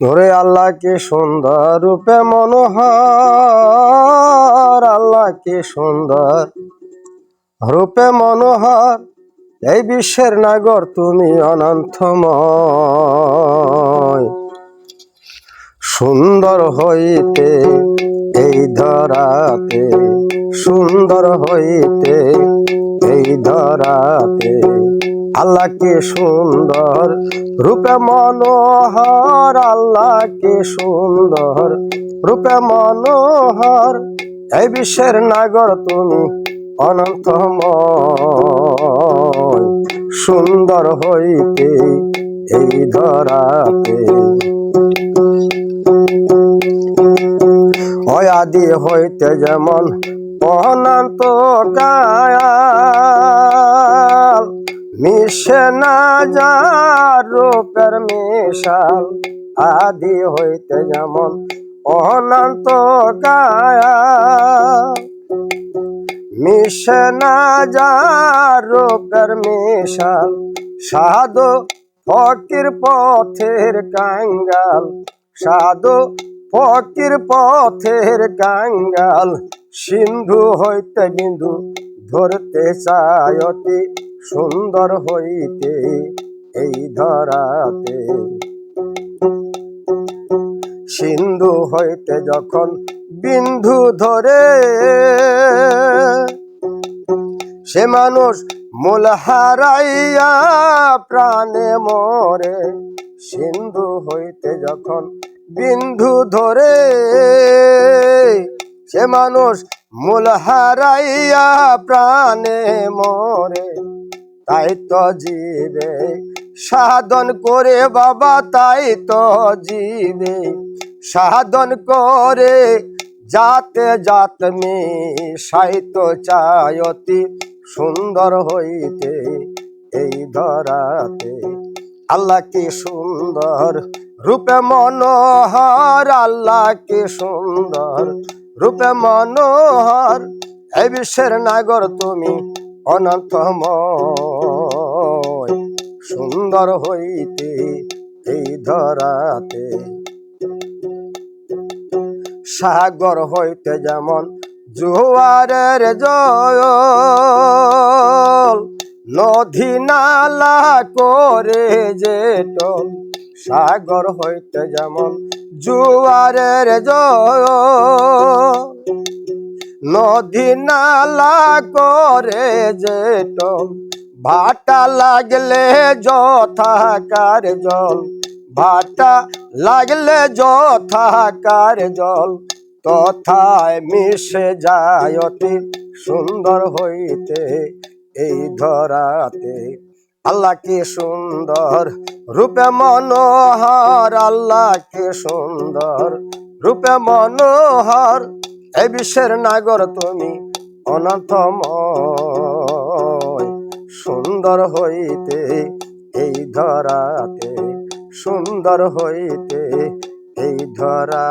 ওরে আল্লাহ কি সুন্দর রূপে মনোহর, আল্লাহ কি সুন্দর রূপে মনোহর। এই বিশ্বের নাগর তুমি অনন্তময়। সুন্দর হইতে এই ধরাতে, সুন্দর হইতে এই ধরাতে আল্লাহ কি সুন্দর, রূপে মনোহর আল্লাহ কি সুন্দর, রূপে মনোহর। এই বিশ্বের নাগর তুমি অনন্তময়। সুন্দর হইতে এই ধরাতে। অয়াদি হইতে যেমন অনন্ত কায়াল মিশে না যার রূপের মিশাল আদি হইতে যেমন অনন্ত কায়াল মিশে না যার রূপের মিশাল সাধু ফকির পথের কাঙ্গাল, সাধু ফকির পথের কাঙ্গাল, সিন্ধু হইতে বিন্দু ধরতে চায় অতি সুন্দর হইতে এই ধরাতে। সিন্ধু হইতে যখন বিন্ধু ধরে, সে মানুষ মূল হারাইয়া প্রাণে মরে। সিন্ধু হইতে যখন বিন্ধু ধরে, সে মানুষ মূল হারাইয়া প্রাণে মরে। তাই তো জীবে সাধন করে বাবা, তাই তো জীবে সাধন করে যাতে জাত মে সাহিত্য চায়তি সুন্দর হইতে এই ধরাতে। আল্লাহ কি সুন্দর? রূপে মনোহর, আল্লাহ কি সুন্দর? রূপে মনোহর, এই বিশ্বের নাগর তুমি অনন্তময় সুন্দর হইতে এই ধরাতে। সাগর হইতে যেমন জোয়ারের জল, নদী নালা করে যে টল সাগর হইতে যেমন জোয়ারের জয় নদী নালা করে যে টল ভাটা লাগলে যথাকার জল? ভাটা লাগলে যথাকার জল? তথায় মিশে যায় অতি সুন্দর হইতে এই ধরাতে। আল্লাহ কি সুন্দর? রূপে মনোহর, আল্লাহ কি সুন্দর? রূপে মনোহর এই বিশ্বের নাগর তুমি অনন্তময় সুন্দর হইতে এই ধরাতে সুন্দর হইতে এই ধরা